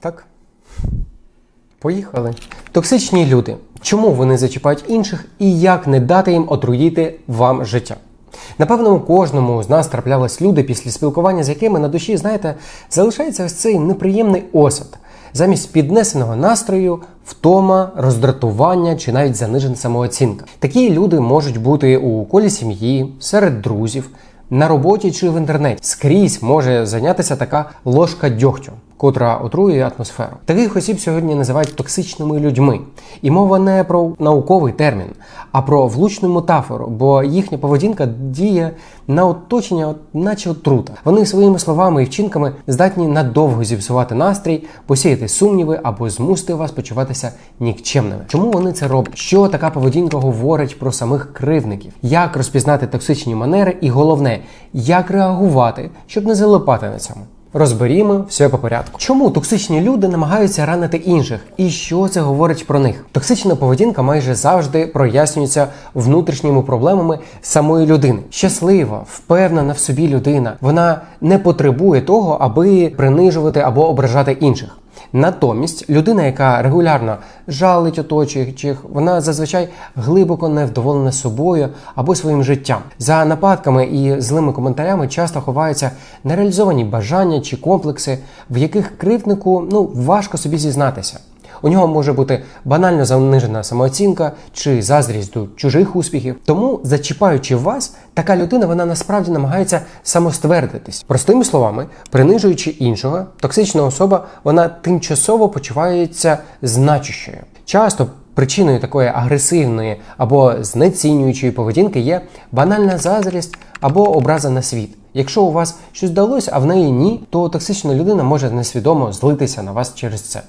Так? Поїхали. Токсичні люди. Чому вони зачіпають інших і як не дати їм отруїти вам життя? Напевно, у кожному з нас траплялись люди, після спілкування з якими на душі, знаєте, залишається ось цей неприємний осад. Замість піднесеного настрою, втома, роздратування чи навіть занижена самооцінка. Такі люди можуть бути у колі сім'ї, серед друзів, на роботі чи в інтернеті. Скрізь може зайнятися така ложка дьогтю, котра отруює атмосферу. Таких осіб сьогодні називають токсичними людьми. І мова не про науковий термін, а про влучну метафору, бо їхня поведінка діє на оточення, наче отрута. Вони своїми словами і вчинками здатні надовго зіпсувати настрій, посіяти сумніви або змусити вас почуватися нікчемними. Чому вони це роблять? Що така поведінка говорить про самих кривдників? Як розпізнати токсичні манери? І головне, як реагувати, щоб не залипати на цьому? Розберімо все по порядку. Чому токсичні люди намагаються ранити інших? І що це говорить про них? Токсична поведінка майже завжди прояснюється внутрішніми проблемами самої людини. Щаслива, впевнена в собі людина. Вона не потребує того, аби принижувати або ображати інших. Натомість людина, яка регулярно жалить оточуючих, вона зазвичай глибоко невдоволена собою або своїм життям. За нападками і злими коментарями часто ховаються нереалізовані бажання чи комплекси, в яких кривднику ну важко собі зізнатися. У нього може бути банально занижена самооцінка чи заздрість до чужих успіхів. Тому, зачіпаючи вас, така людина вона насправді намагається самоствердитись. Простими словами, принижуючи іншого, токсична особа вона тимчасово почувається значущою. Часто причиною такої агресивної або знецінюючої поведінки є банальна заздрість або образа на світ. Якщо у вас щось вдалося, а в неї ні, то токсична людина може несвідомо злитися на вас через це.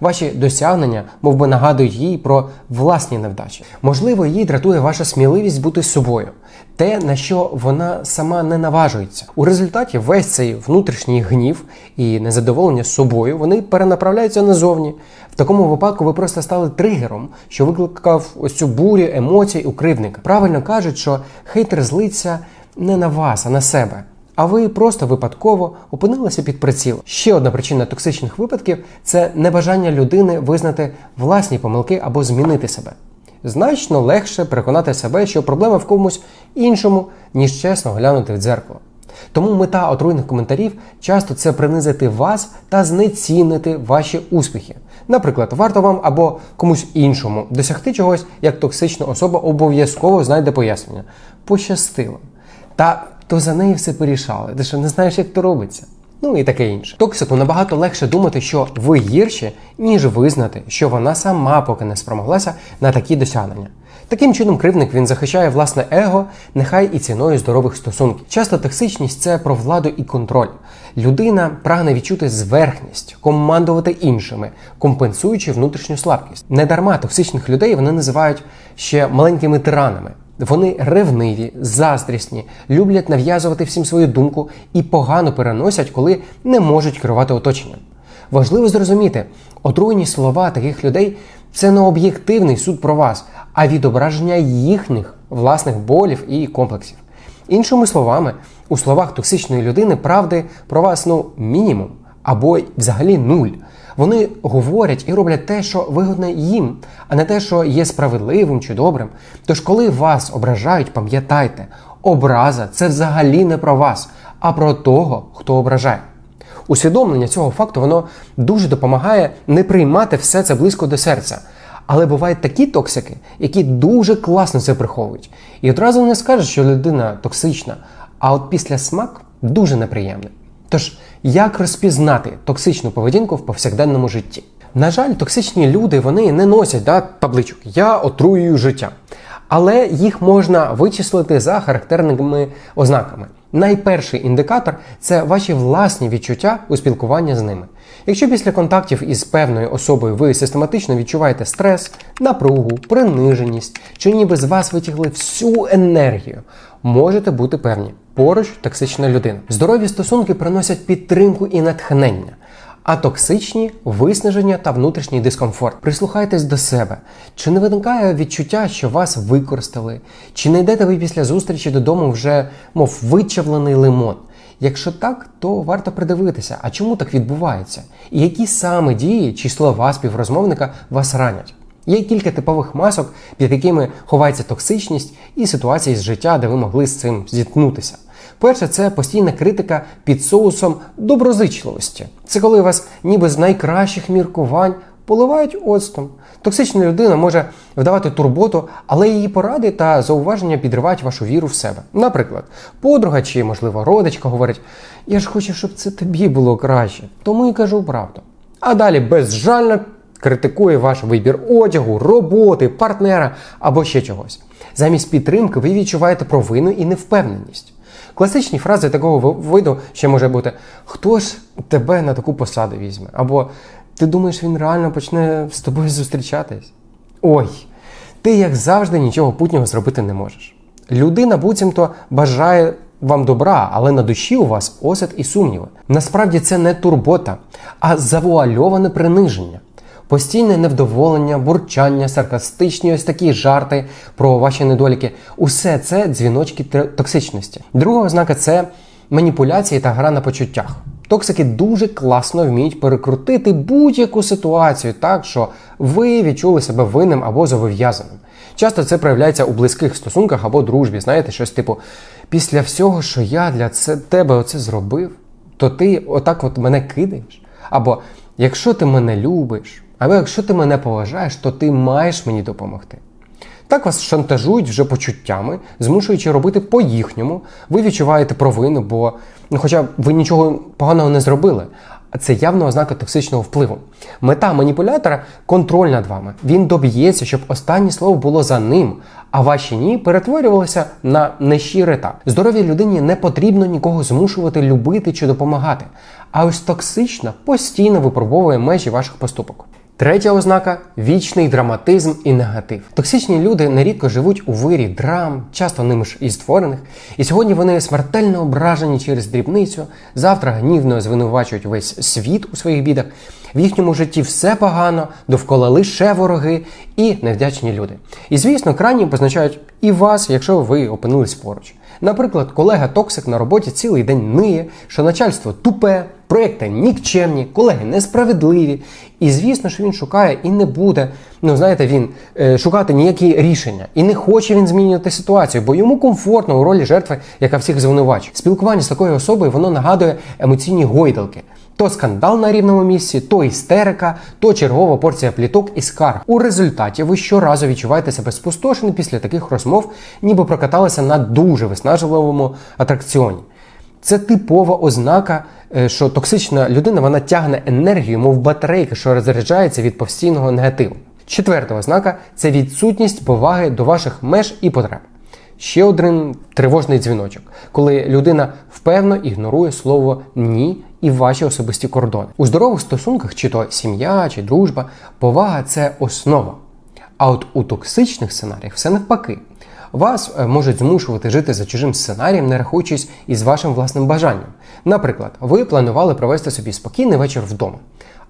Ваші досягнення, мов би, нагадують їй про власні невдачі. Можливо, їй дратує ваша сміливість бути собою, те, на що вона сама не наважується. У результаті весь цей внутрішній гнів і незадоволення собою вони перенаправляються назовні. В такому випадку ви просто стали тригером, що викликав ось цю бурю емоцій у кривдника. Правильно кажуть, що хейтер злиться не на вас, а на себе. А ви просто випадково опинилися під приціл. Ще одна причина токсичних випадків це небажання людини визнати власні помилки або змінити себе. Значно легше переконати себе, що проблема в комусь іншому, ніж чесно глянути в дзеркало. Тому мета отруйних коментарів часто це принизити вас та знецінити ваші успіхи. Наприклад, варто вам або комусь іншому досягти чогось, як токсична особа обов'язково знайде пояснення. Пощастило. Та то за неї все порішали. Ти що не знаєш, як то робиться? Ну і таке інше. Токсику набагато легше думати, що ви гірші, ніж визнати, що вона сама поки не спромоглася на такі досягнення. Таким чином, кривник він захищає власне его, нехай і ціною здорових стосунків. Часто токсичність це про владу і контроль. Людина прагне відчути зверхність, командувати іншими, компенсуючи внутрішню слабкість. Недарма токсичних людей вони називають ще маленькими тиранами. Вони ревниві, заздрісні, люблять нав'язувати всім свою думку і погано переносять, коли не можуть керувати оточенням. Важливо зрозуміти, отруєні слова таких людей це не об'єктивний суд про вас, а відображення їхніх власних болів і комплексів. Іншими словами, у словах токсичної людини правди про вас ну мінімум або взагалі нуль. Вони говорять і роблять те, що вигодне їм, а не те, що є справедливим чи добрим. Тож, коли вас ображають, пам'ятайте, образа це взагалі не про вас, а про того, хто ображає. Усвідомлення цього факту воно дуже допомагає не приймати все це близько до серця. Але бувають такі токсики, які дуже класно це приховують. І одразу не скажеш, що людина токсична, а от після смак дуже неприємний. Тож, як розпізнати токсичну поведінку в повсякденному житті? На жаль, токсичні люди вони не носять да, табличок Я отруюю життя. Але їх можна вичислити за характерними ознаками. Найперший індикатор це ваші власні відчуття у спілкуванні з ними. Якщо після контактів із певною особою ви систематично відчуваєте стрес, напругу, приниженість, чи ніби з вас витягли всю енергію, можете бути певні, поруч токсична людина. Здорові стосунки приносять підтримку і натхнення. А токсичні виснаження та внутрішній дискомфорт. Прислухайтесь до себе. Чи не виникає відчуття, що вас використали? Чи не йдете ви після зустрічі додому вже, мов вичавлений лимон? Якщо так, то варто придивитися, а чому так відбувається? І які саме дії чи слова співрозмовника вас ранять? Є кілька типових масок, під якими ховається токсичність і ситуації з життя, де ви могли з цим зіткнутися. Перше, це постійна критика під соусом доброзичливості. Це коли вас ніби з найкращих міркувань поливають оцтом. Токсична людина може вдавати турботу, але її поради та зауваження підривають вашу віру в себе. Наприклад, подруга чи, можливо, родичка говорить: Я ж хочу, щоб це тобі було краще, тому і кажу правду. А далі безжально критикує ваш вибір одягу, роботи, партнера або ще чогось. Замість підтримки ви відчуваєте провину і невпевненість. Класичні фрази такого виду ще може бути: Хто ж тебе на таку посаду візьме? Або ти думаєш, він реально почне з тобою зустрічатись? Ой, ти, як завжди, нічого путнього зробити не можеш. Людина буцімто бажає вам добра, але на душі у вас осад і сумніви. Насправді це не турбота, а завуальоване приниження. Постійне невдоволення, бурчання, саркастичні ось такі жарти про ваші недоліки усе це дзвіночки токсичності. Друга ознака це маніпуляції та гра на почуттях. Токсики дуже класно вміють перекрутити будь-яку ситуацію так, що ви відчули себе винним або зобов'язаним. Часто це проявляється у близьких стосунках або дружбі. Знаєте, щось типу: після всього, що я для це, тебе оце зробив, то ти отак от мене кидаєш. Або якщо ти мене любиш, або якщо ти мене поважаєш, то ти маєш мені допомогти. Так вас шантажують вже почуттями, змушуючи робити по-їхньому. Ви відчуваєте провину, бо ну, хоча ви нічого поганого не зробили. А це явна ознака токсичного впливу. Мета маніпулятора контроль над вами. Він доб'ється, щоб останнє слово було за ним, а ваші ні перетворювалися на нещире так. Здоровій людині не потрібно нікого змушувати любити чи допомагати. А ось токсична постійно випробовує межі ваших поступок. Третя ознака вічний драматизм і негатив. Токсичні люди нерідко живуть у вирі драм, часто ними ж і створених. І сьогодні вони смертельно ображені через дрібницю, завтра гнівно звинувачують весь світ у своїх бідах. В їхньому житті все погано, довкола лише вороги і невдячні люди. І звісно, крайні позначають і вас, якщо ви опинились поруч. Наприклад, колега токсик на роботі цілий день ниє, що начальство тупе, проекти нікчемні, колеги несправедливі. І звісно, що він шукає і не буде. Ну знаєте, він е, шукати ніякі рішення. І не хоче він змінювати ситуацію, бо йому комфортно у ролі жертви, яка всіх звинувачує. Спілкування з такою особою воно нагадує емоційні гойдалки. То скандал на рівному місці, то істерика, то чергова порція пліток і скарг. У результаті ви щоразу відчуваєте себе спустошеним після таких розмов, ніби прокаталися на дуже виснажливому атракціоні. Це типова ознака, е, що токсична людина вона тягне енергію, мов батарейка, що розряджається від постійного негативу. Четверта ознака це відсутність поваги до ваших меж і потреб. Ще один тривожний дзвіночок, коли людина впевно ігнорує слово ні і ваші особисті кордони. У здорових стосунках, чи то сім'я, чи дружба, повага це основа. А от у токсичних сценаріях все навпаки. Вас е, можуть змушувати жити за чужим сценарієм, не рахуючись із вашим власним бажанням. Наприклад, ви планували провести собі спокійний вечір вдома.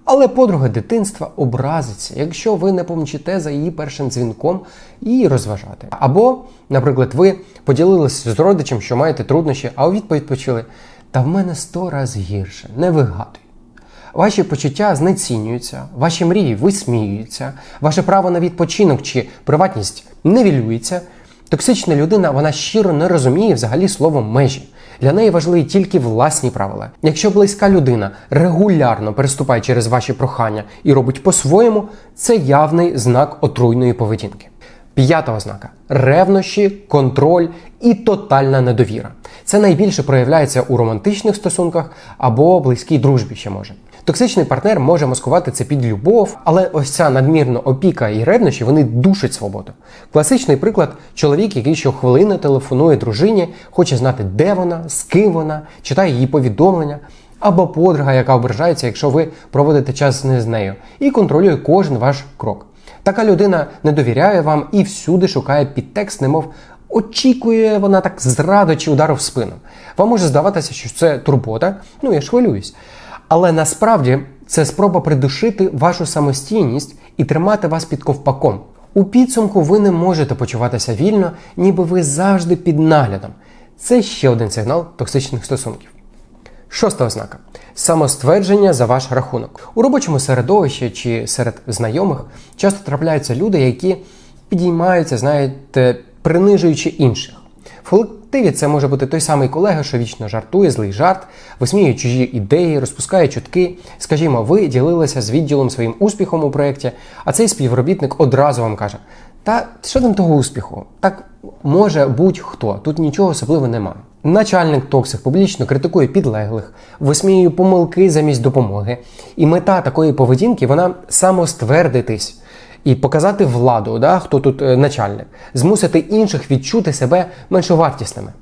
Але подруга дитинства образиться, якщо ви не помчите за її першим дзвінком і розважати. Або, наприклад, ви поділилися з родичем, що маєте труднощі, а у відповідь почули: Та в мене сто раз гірше, не вигадуй. Ваші почуття знецінюються, ваші мрії висміюються, ваше право на відпочинок чи приватність невілюється. Токсична людина вона щиро не розуміє взагалі слово межі. Для неї важливі тільки власні правила. Якщо близька людина регулярно переступає через ваші прохання і робить по-своєму, це явний знак отруйної поведінки. П'ята ознака ревнощі, контроль і тотальна недовіра. Це найбільше проявляється у романтичних стосунках або близькій дружбі ще може. Токсичний партнер може маскувати це під любов, але ось ця надмірна опіка і ревнощі вони душать свободу. Класичний приклад чоловік, який щохвилини телефонує дружині, хоче знати, де вона, з ким вона, читає її повідомлення. Або подруга, яка ображається, якщо ви проводите час не з нею, і контролює кожен ваш крок. Така людина не довіряє вам і всюди шукає підтекст, немов очікує вона так зраду чи удару в спину. Вам може здаватися, що це турбота, ну я ж хвилююсь. Але насправді це спроба придушити вашу самостійність і тримати вас під ковпаком. У підсумку ви не можете почуватися вільно, ніби ви завжди під наглядом. Це ще один сигнал токсичних стосунків. Шоста ознака самоствердження за ваш рахунок. У робочому середовищі чи серед знайомих часто трапляються люди, які підіймаються, знаєте, принижуючи інших. В колективі це може бути той самий колега, що вічно жартує, злий жарт, висміює чужі ідеї, розпускає чутки. Скажімо, ви ділилися з відділом своїм успіхом у проєкті, а цей співробітник одразу вам каже: Та що там того успіху? Так може будь-хто, тут нічого особливого немає. Начальник токсик публічно критикує підлеглих, висміює помилки замість допомоги. І мета такої поведінки вона самоствердитись і показати владу, да, хто тут е, начальник, змусити інших відчути себе меншовартісними.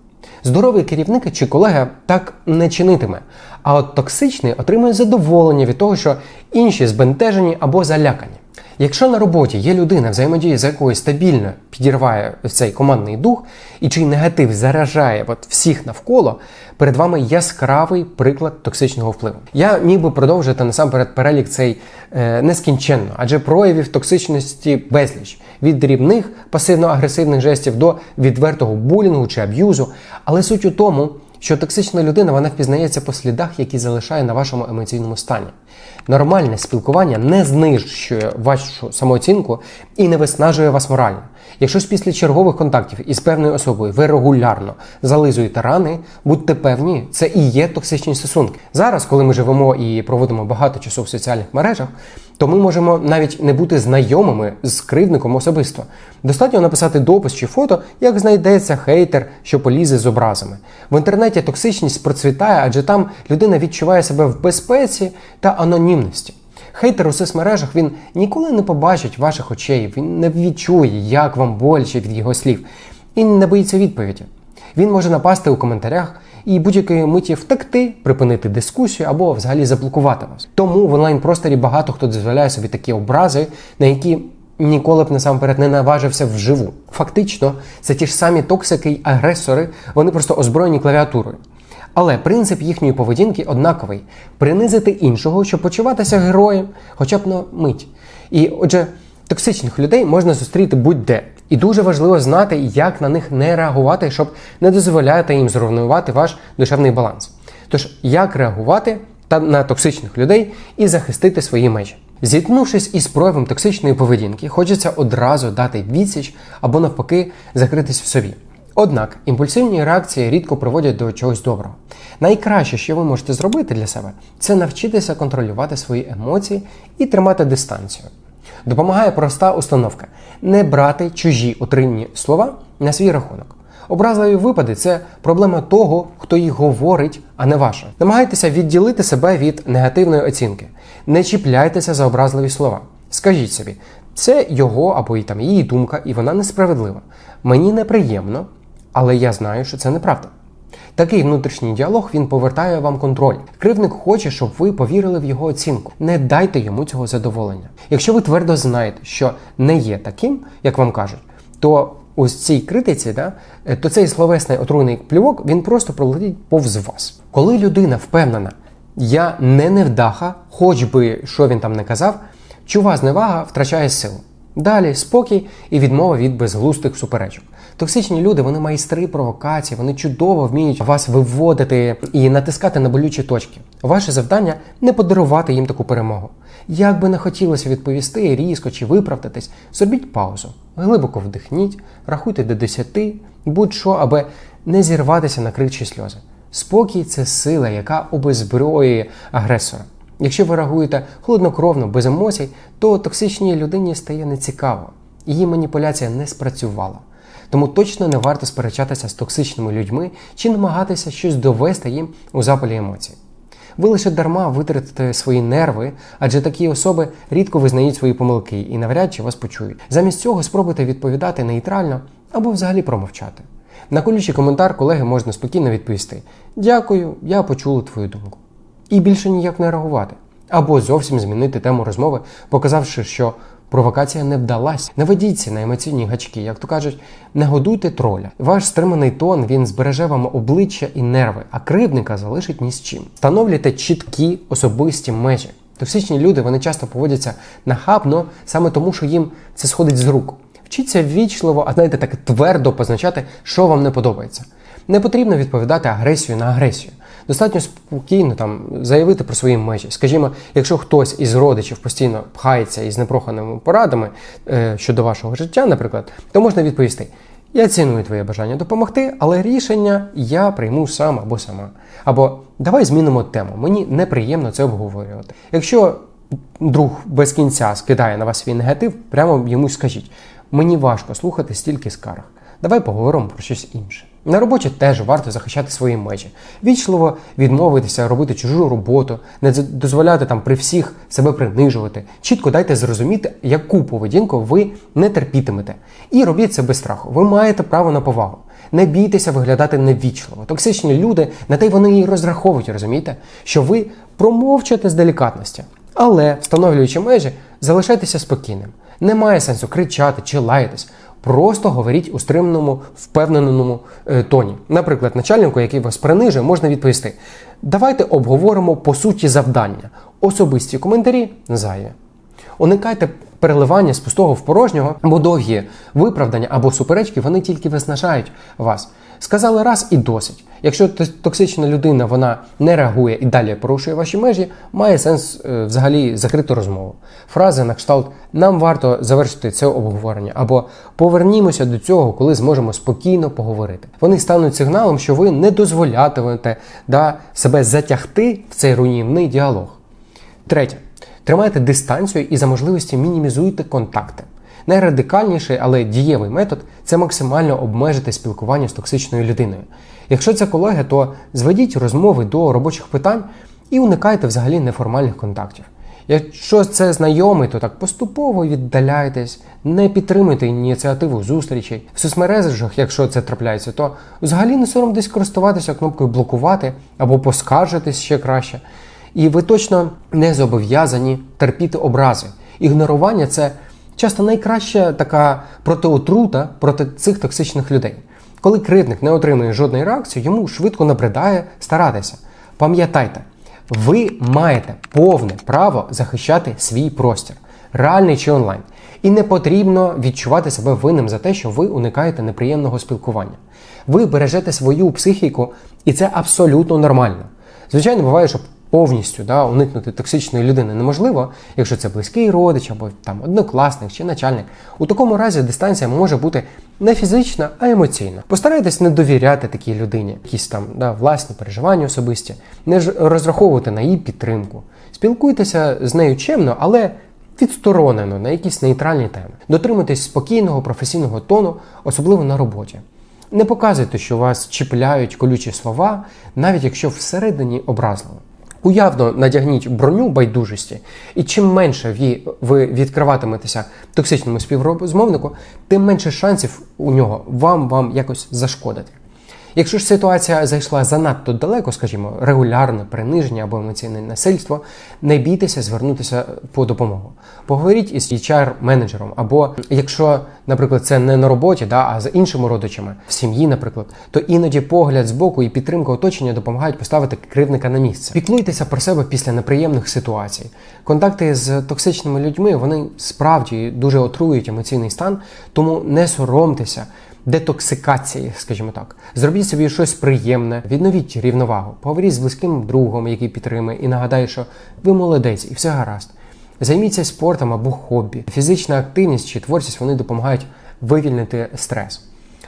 Здоровий керівник чи колега так не чинитиме, а от токсичний отримує задоволення від того, що інші збентежені або залякані. Якщо на роботі є людина, взаємодія з якою стабільно підірває цей командний дух, і чий негатив заражає от всіх навколо, перед вами яскравий приклад токсичного впливу. Я міг би продовжити насамперед перелік цей е, нескінченно, адже проявів токсичності безліч від дрібних пасивно-агресивних жестів до відвертого булінгу чи аб'юзу. Але суть у тому, що токсична людина вона впізнається по слідах, які залишає на вашому емоційному стані. Нормальне спілкування не знищує вашу самооцінку і не виснажує вас морально. Якщо ж після чергових контактів із певною особою ви регулярно зализуєте рани, будьте певні, це і є токсичні стосунки. Зараз, коли ми живемо і проводимо багато часу в соціальних мережах, то ми можемо навіть не бути знайомими з кривдником особисто. Достатньо написати допис чи фото, як знайдеться хейтер, що полізе з образами. В інтернеті токсичність процвітає, адже там людина відчуває себе в безпеці та анонімності. Хейтер у соцмережах він ніколи не побачить ваших очей, він не відчує, як вам боляче від його слів, і не боїться відповіді. Він може напасти у коментарях і будь-якої миті втекти, припинити дискусію або взагалі заблокувати вас. Тому в онлайн-просторі багато хто дозволяє собі такі образи, на які ніколи б насамперед не наважився вживу. Фактично, це ті ж самі токсики й агресори, вони просто озброєні клавіатурою. Але принцип їхньої поведінки однаковий: принизити іншого, щоб почуватися героєм, хоча б на мить. І отже, токсичних людей можна зустріти будь-де. І дуже важливо знати, як на них не реагувати, щоб не дозволяти їм зруйнувати ваш душевний баланс. Тож, як реагувати та на токсичних людей і захистити свої межі. Зіткнувшись із проявом токсичної поведінки, хочеться одразу дати відсіч або навпаки закритись в собі. Однак імпульсивні реакції рідко приводять до чогось доброго. Найкраще, що ви можете зробити для себе, це навчитися контролювати свої емоції і тримати дистанцію. Допомагає проста установка: не брати чужі отримні слова на свій рахунок. Образливі випади це проблема того, хто їх говорить, а не ваша. Намагайтеся відділити себе від негативної оцінки. Не чіпляйтеся за образливі слова. Скажіть собі, це його або і там її думка, і вона несправедлива. Мені неприємно, але я знаю, що це неправда. Такий внутрішній діалог він повертає вам контроль. Кривник хоче, щоб ви повірили в його оцінку. Не дайте йому цього задоволення. Якщо ви твердо знаєте, що не є таким, як вам кажуть, то у цій критиці, да, то цей словесний отруйний плювок він просто пролетить повз вас. Коли людина впевнена, я не невдаха, хоч би що він там не казав, чува зневага втрачає силу. Далі спокій і відмова від безглустих суперечок. Токсичні люди вони майстри провокацій, вони чудово вміють вас виводити і натискати на болючі точки. Ваше завдання не подарувати їм таку перемогу. Як би не хотілося відповісти різко чи виправдатись, зробіть паузу, глибоко вдихніть, рахуйте до 10, будь-що, аби не зірватися на крик чи сльози. Спокій це сила, яка обезброює агресора. Якщо ви реагуєте холоднокровно, без емоцій, то токсичній людині стає нецікаво. Її маніпуляція не спрацювала. Тому точно не варто сперечатися з токсичними людьми чи намагатися щось довести їм у запалі емоцій. Ви лише дарма витратите свої нерви, адже такі особи рідко визнають свої помилки і навряд чи вас почують. Замість цього спробуйте відповідати нейтрально або взагалі промовчати. На колючий коментар колеги можна спокійно відповісти: Дякую, я почула твою думку. І більше ніяк не реагувати. Або зовсім змінити тему розмови, показавши, що провокація не вдалась. Не ведіться на емоційні гачки, як то кажуть, не годуйте троля. Ваш стриманий тон він збереже вам обличчя і нерви, а кривдника залишить ні з чим. Встановлюйте чіткі особисті межі. Токсичні люди вони часто поводяться нахабно саме тому, що їм це сходить з рук. Вчіться ввічливо, а знаєте, так твердо позначати, що вам не подобається. Не потрібно відповідати агресію на агресію. Достатньо спокійно там заявити про свої межі. Скажімо, якщо хтось із родичів постійно пхається із непроханими порадами е, щодо вашого життя, наприклад, то можна відповісти: я ціную твоє бажання допомогти, але рішення я прийму сам або сама. Або давай змінимо тему. Мені неприємно це обговорювати. Якщо друг без кінця скидає на вас свій негатив, прямо йому скажіть: мені важко слухати стільки скарг. Давай поговоримо про щось інше. На роботі теж варто захищати свої межі, вічливо відмовитися, робити чужу роботу, не дозволяти там при всіх себе принижувати. Чітко дайте зрозуміти, яку поведінку ви не терпітимете. І робіть це без страху. Ви маєте право на повагу. Не бійтеся виглядати невічливо. Токсичні люди на те вони і розраховують, розумієте, що ви промовчите з делікатності. Але, встановлюючи межі, залишайтеся спокійним. Немає сенсу кричати чи лаятись. Просто говоріть у стриманому, впевненому е, тоні. Наприклад, начальнику, який вас принижує, можна відповісти: давайте обговоримо по суті завдання. Особисті коментарі зайві. Уникайте переливання з пустого в порожнього, бо довгі виправдання або суперечки вони тільки виснажають вас. Сказали раз і досить. Якщо токсична людина вона не реагує і далі порушує ваші межі, має сенс е, взагалі закрити розмову. Фрази на кшталт нам варто завершити це обговорення або повернімося до цього, коли зможемо спокійно поговорити. Вони стануть сигналом, що ви не дозволятимете да, себе затягти в цей руйнівний діалог. Третє. Тримайте дистанцію і за можливості мінімізуйте контакти. Найрадикальніший, але дієвий метод це максимально обмежити спілкування з токсичною людиною. Якщо це колеги, то зведіть розмови до робочих питань і уникайте взагалі неформальних контактів. Якщо це знайомий, то так поступово віддаляйтесь, не підтримуйте ініціативу зустрічей. В соцмережах, якщо це трапляється, то взагалі не соромтесь користуватися кнопкою блокувати або поскаржитись ще краще. І ви точно не зобов'язані терпіти образи. Ігнорування це часто найкраща така протиотрута проти цих токсичних людей. Коли кривдник не отримує жодної реакції, йому швидко набридає старатися. Пам'ятайте, ви маєте повне право захищати свій простір, реальний чи онлайн. І не потрібно відчувати себе винним за те, що ви уникаєте неприємного спілкування. Ви бережете свою психіку, і це абсолютно нормально. Звичайно, буває, що повністю да, уникнути токсичної людини неможливо, якщо це близький родич або там однокласник чи начальник. У такому разі дистанція може бути не фізична, а емоційна. Постарайтесь не довіряти такій людині, якісь там да, власні переживання особисті, не розраховувати на її підтримку. Спілкуйтеся з нею чемно, але відсторонено на якісь нейтральні теми. Дотримуйтесь спокійного професійного тону, особливо на роботі. Не показуйте, що вас чіпляють колючі слова, навіть якщо всередині образливо. Уявно надягніть броню байдужості, і чим менше ви, відкриватиметеся токсичному співрозмовнику, тим менше шансів у нього вам вам якось зашкодити. Якщо ж ситуація зайшла занадто далеко, скажімо, регулярне приниження або емоційне насильство, не бійтеся звернутися по допомогу. Поговоріть із HR-менеджером, або якщо, наприклад, це не на роботі, да, а з іншими родичами в сім'ї, наприклад, то іноді погляд з боку і підтримка оточення допомагають поставити кривника на місце. Піклуйтеся про себе після неприємних ситуацій. Контакти з токсичними людьми вони справді дуже отруюють емоційний стан, тому не соромтеся детоксикації, скажімо так. Зробіть собі щось приємне, відновіть рівновагу, поговоріть з близьким другом, який підтримує, і нагадає, що ви молодець і все гаразд. Займіться спортом або хобі. Фізична активність чи творчість вони допомагають вивільнити стрес.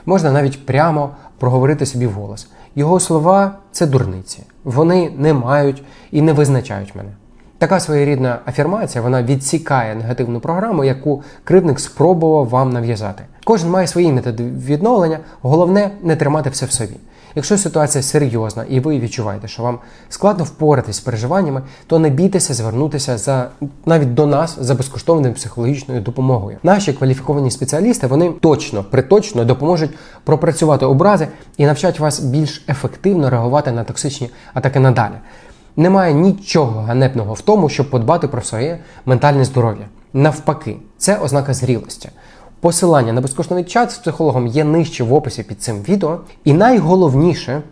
Можна навіть прямо проговорити собі вголос. Його слова це дурниці. Вони не мають і не визначають мене. Така своєрідна афірмація вона відсікає негативну програму, яку кривник спробував вам нав'язати. Кожен має свої методи відновлення, головне не тримати все в собі. Якщо ситуація серйозна і ви відчуваєте, що вам складно впоратись з переживаннями, то не бійтеся звернутися за навіть до нас за безкоштовною психологічною допомогою. Наші кваліфіковані спеціалісти вони точно приточно допоможуть пропрацювати образи і навчать вас більш ефективно реагувати на токсичні атаки надалі. Немає нічого ганебного в тому, щоб подбати про своє ментальне здоров'я. Навпаки, це ознака зрілості. Посилання на безкоштовний чат з психологом є нижче в описі під цим відео. І найголовніше,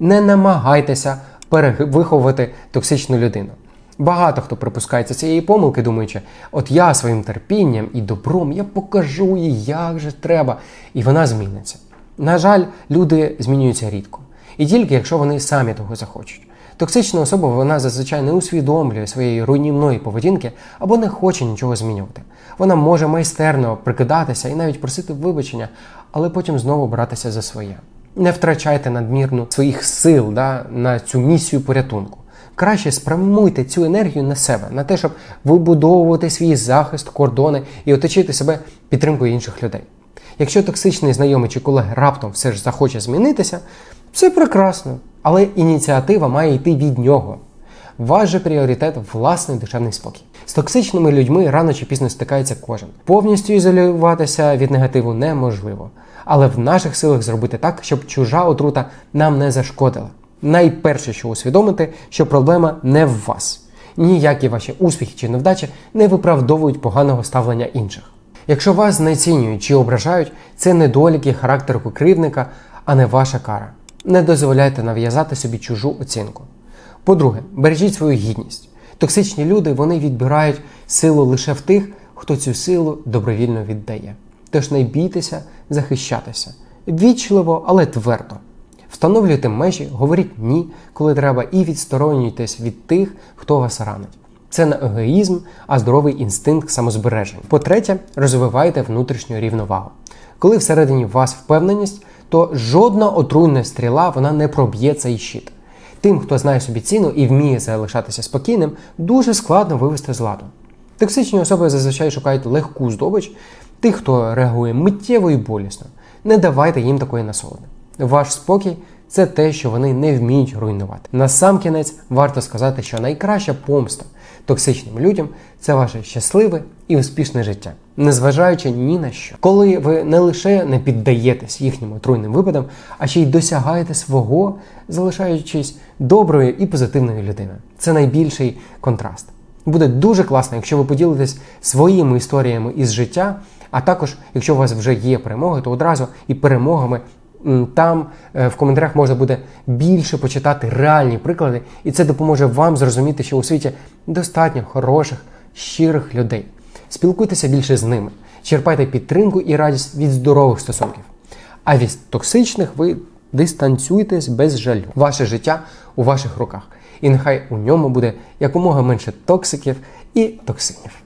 не намагайтеся перевиховувати токсичну людину. Багато хто припускається цієї помилки, думаючи, от я своїм терпінням і добром я покажу їй, як же треба, і вона зміниться. На жаль, люди змінюються рідко. І тільки якщо вони самі того захочуть. Токсична особа вона зазвичай не усвідомлює своєї руйнівної поведінки або не хоче нічого змінювати. Вона може майстерно прикидатися і навіть просити вибачення, але потім знову братися за своє. Не втрачайте надмірну своїх сил да, на цю місію порятунку. Краще спрямуйте цю енергію на себе, на те, щоб вибудовувати свій захист, кордони і оточити себе підтримкою інших людей. Якщо токсичний знайомий чи колега раптом все ж захоче змінитися, це прекрасно, але ініціатива має йти від нього. Ваш же пріоритет власний душевний спокій. З токсичними людьми рано чи пізно стикається кожен. Повністю ізолюватися від негативу неможливо, але в наших силах зробити так, щоб чужа отрута нам не зашкодила. Найперше, що усвідомити, що проблема не в вас. Ніякі ваші успіхи чи невдачі не виправдовують поганого ставлення інших. Якщо вас знецінюють чи ображають, це недоліки характеру кривдника, а не ваша кара. Не дозволяйте нав'язати собі чужу оцінку. По-друге, бережіть свою гідність. Токсичні люди вони відбирають силу лише в тих, хто цю силу добровільно віддає. Тож не бійтеся захищатися. Вічливо, але твердо. Встановлюйте межі, говоріть ні, коли треба, і відсторонюйтесь від тих, хто вас ранить. Це не егоїзм, а здоровий інстинкт самозбереження. По-третє, розвивайте внутрішню рівновагу. Коли всередині вас впевненість, то жодна отруйна стріла вона не проб'є цей щит. Тим, хто знає собі ціну і вміє залишатися спокійним, дуже складно вивести з ладу. Токсичні особи зазвичай шукають легку здобич, тих, хто реагує миттєво і болісно. Не давайте їм такої насолоди. Ваш спокій це те, що вони не вміють руйнувати. На сам кінець варто сказати, що найкраща помста токсичним людям це ваше щасливе і успішне життя, незважаючи ні на що. Коли ви не лише не піддаєтесь їхнім отруйним випадам, а ще й досягаєте свого, залишаючись доброю і позитивною людиною. Це найбільший контраст. Буде дуже класно, якщо ви поділитесь своїми історіями із життя. А також, якщо у вас вже є перемоги, то одразу і перемогами там е, в коментарях можна буде більше почитати реальні приклади, і це допоможе вам зрозуміти, що у світі достатньо хороших, щирих людей. Спілкуйтеся більше з ними, черпайте підтримку і радість від здорових стосунків. А від токсичних ви дистанцюйтесь без жалю. Ваше життя у ваших руках. І нехай у ньому буде якомога менше токсиків і токсинів.